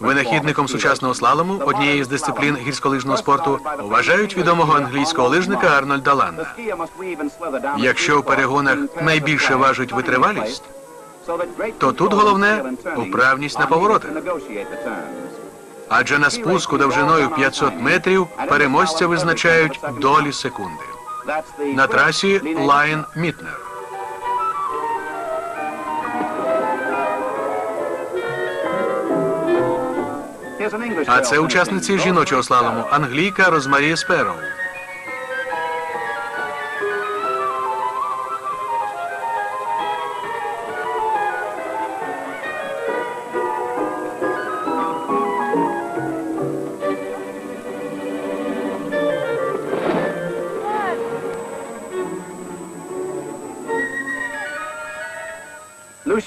Винахідником сучасного слалому однієї з дисциплін гірськолижного спорту вважають відомого англійського лижника Арнольда Ланда. Якщо в перегонах найбільше важить витривалість, то тут головне вправність на поворотах. адже на спуску довжиною 500 метрів переможця визначають долі секунди. На трасі Лайн Мітнер. А це учасниці жіночого слалому англійка Розмарі Спероу.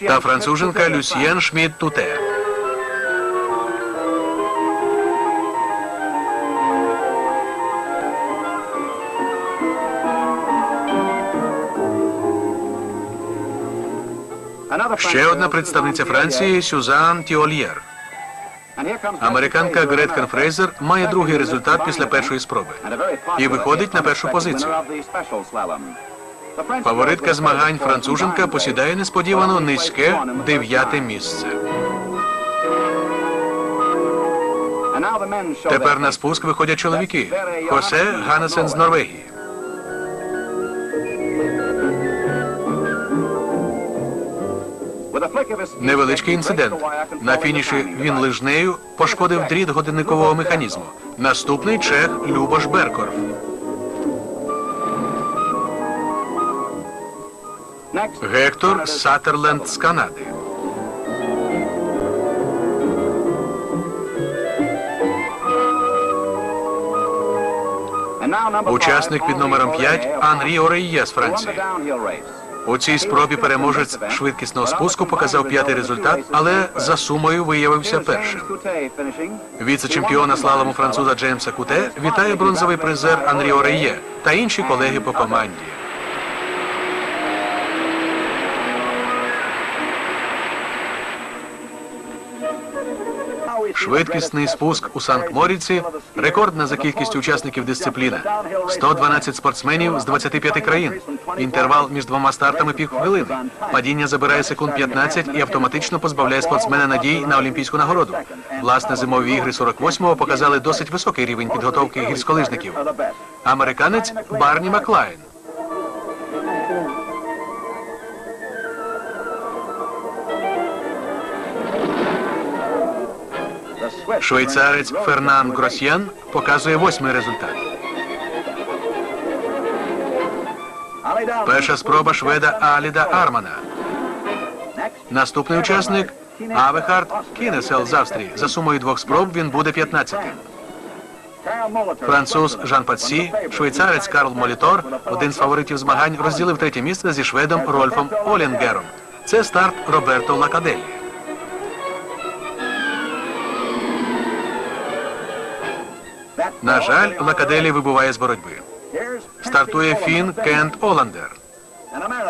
та француженка Люсьєн Шмідт Ще одна представниця Франції Сюзан Тіольєр. Американка Гретхен Фрейзер має другий результат після першої спроби і виходить на першу позицію. Фаворитка змагань француженка посідає несподівано низьке дев'яте місце. Тепер на спуск виходять чоловіки. Хосе Ганесен з Норвегії. Невеличкий інцидент. На фініші він лижнею пошкодив дріт годинникового механізму. Наступний чех Любош Беркорф. Гектор Сатерленд з Канади. Учасник під номером 5 Анрі Орейє з Франції. У цій спробі переможець швидкісного спуску показав п'ятий результат, але за сумою виявився першим. Віце-чемпіона слалому француза Джеймса Куте вітає бронзовий призер Анрі Орейє та інші колеги по команді. Швидкісний спуск у Санкт-Моріці – рекордна за кількістю учасників дисципліна. 112 спортсменів з 25 країн. Інтервал між двома стартами півхвилини. Падіння забирає секунд 15 і автоматично позбавляє спортсмена надій на олімпійську нагороду. Власне, зимові ігри 48-го показали досить високий рівень підготовки гірськолижників. Американець Барні Маклайн. Швейцарець Фернан Гросьєн показує восьмий результат. Перша спроба шведа Аліда Армана. Наступний учасник Авехард Кінесел з Австрії. За сумою двох спроб він буде 15-тим. Француз Жан Патсі, швейцарець Карл Молітор, один з фаворитів змагань, розділив третє місце зі шведом Рольфом Олінгером. Це старт Роберто Лакаделі. На жаль, Лакаделі вибуває з боротьби. Стартує фін Кент Оландер.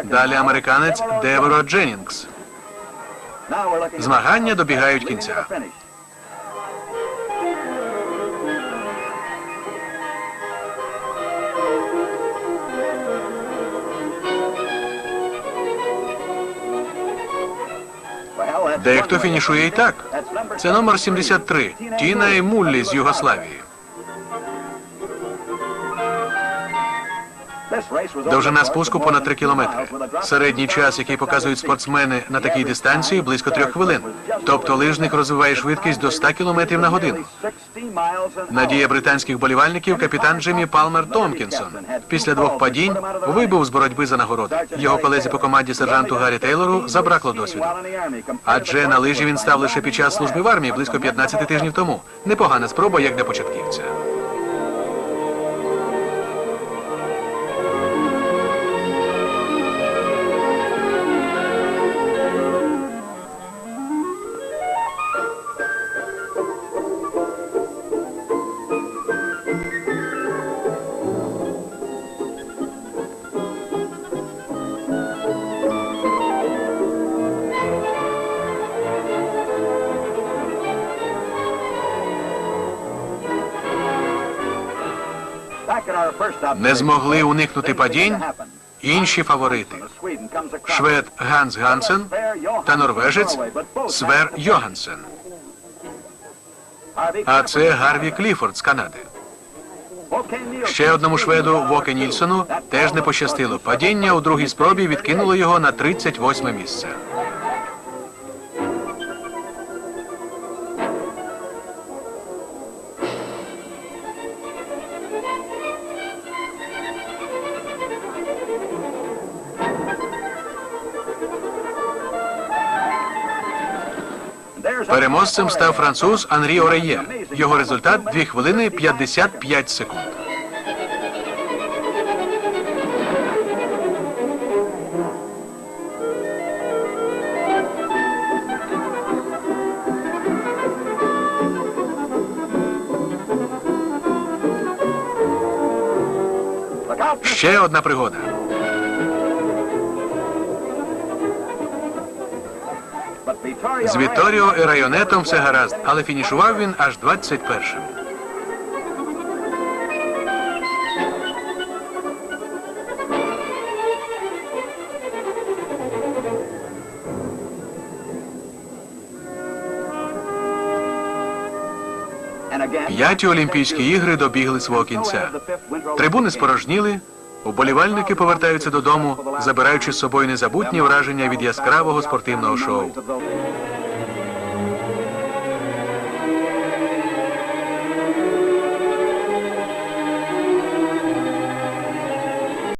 Далі американець Деверо Дженнінгс. Змагання добігають кінця. Дехто фінішує і так. Це номер 73. Тіна і Муллі з Югославії. Довжина спуску понад 3 кілометри. Середній час, який показують спортсмени на такій дистанції, близько трьох хвилин. Тобто лижник розвиває швидкість до 100 кілометрів на годину. Надія британських болівальників капітан Джиммі Палмер Томкінсон. Після двох падінь вибув з боротьби за нагороду. Його колезі по команді сержанту Гаррі Тейлору забракло досвіду. Адже на лижі він став лише під час служби в армії близько 15 тижнів тому. Непогана спроба, як для початківця. Не змогли уникнути падінь інші фаворити. Швед Ганс Гансен та норвежець Свер Йогансен. А це Гарві Кліфорд з Канади. Ще одному шведу Воке Нільсону теж не пощастило. Падіння у другій спробі відкинуло його на 38 місце. Переможцем став француз Анрі Ореє. Його результат 2 хвилини 55 секунд. Ще одна пригода. З Вітторіо і Районетом все гаразд, але фінішував він аж 21-м. П'яті Олімпійські ігри добігли свого кінця. Трибуни спорожніли, уболівальники повертаються додому, забираючи з собою незабутні враження від яскравого спортивного шоу.